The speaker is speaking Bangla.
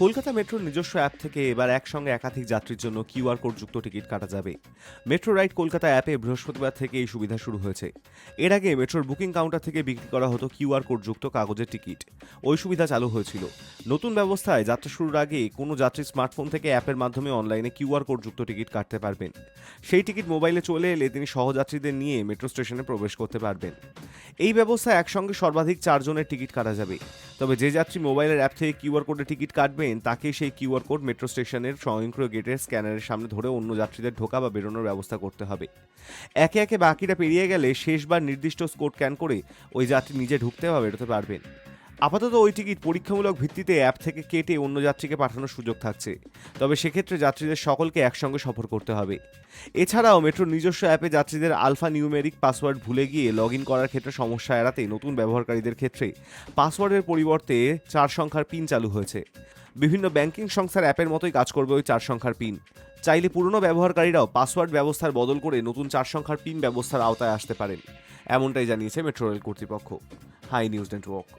কলকাতা মেট্রোর নিজস্ব অ্যাপ থেকে এবার একসঙ্গে একাধিক যাত্রীর জন্য কিউআর কোড যুক্ত টিকিট কাটা যাবে। মেট্রো রাইড কলকাতা অ্যাপে বৃহস্পতিবার থেকে এই সুবিধা শুরু হয়েছে। এর আগে মেট্রোর বুকিং কাউন্টার থেকে বিক্রি করা হতো কিউআর কোড যুক্ত কাগজের টিকিট। ওই সুবিধা চালু হয়েছিল। নতুন ব্যবস্থায় যাত্রা শুরুর আগে কোনো যাত্রী স্মার্টফোন থেকে অ্যাপের মাধ্যমে অনলাইনে কিউআর কোড যুক্ত টিকিট কাটতে পারবেন। সেই টিকিট মোবাইলে চলে এলে তিনি সহযাত্রীদের নিয়ে মেট্রো স্টেশনে প্রবেশ করতে পারবেন। এই ব্যবস্থায় একসঙ্গে সর্বাধিক চারজনের টিকিট কাটা যাবে। তবে যে যাত্রী মোবাইলের অ্যাপ থেকে কিউআর কোডে টিকিট কাটবেন তাকে সেই কিউআর কোড মেট্রো স্টেশনের স্বয়ংক্রিয় গেটের স্ক্যানারের সামনে ধরে অন্য যাত্রীদের ঢোকা বা বেরোনোর ব্যবস্থা করতে হবে। একে একে বাকিটা পেরিয়ে গেলে শেষবার নির্দিষ্ট কোড স্ক্যান করে ওই যাত্রী নিজে ঢুকতে বা বেরোতে পারবেন। আপাতত ওই টিকিট পরীক্ষামূলক ভিত্তিতে অ্যাপ থেকে কেটে অন্য যাত্রীকে পাঠানোর সুযোগ থাকছে। তবে সেক্ষেত্রে যাত্রীদের সকলকে একসঙ্গে সফর করতে হবে। এছাড়াও মেট্রোর নিজস্ব অ্যাপে যাত্রীদের আলফা নিউমেরিক পাসওয়ার্ড ভুলে গিয়ে লগ ইন করার ক্ষেত্রে সমস্যা এড়াতে নতুন ব্যবহারকারীদের ক্ষেত্রে পাসওয়ার্ডের পরিবর্তে চার সংখ্যার পিন চালু হয়েছে। বিভিন্ন ব্যাংকিং সংস্থার অ্যাপের মতোই কাজ করবে ওই চার সংখ্যার পিন। চাইলে পুরনো ব্যবহারকারীরাও পাসওয়ার্ড ব্যবস্থার বদল করে নতুন চার সংখ্যার পিন ব্যবস্থার আওতায় আসতে পারেন। এমনটাই জানিয়েছে মেট্রো রেল কর্তৃপক্ষ। Hi News Network.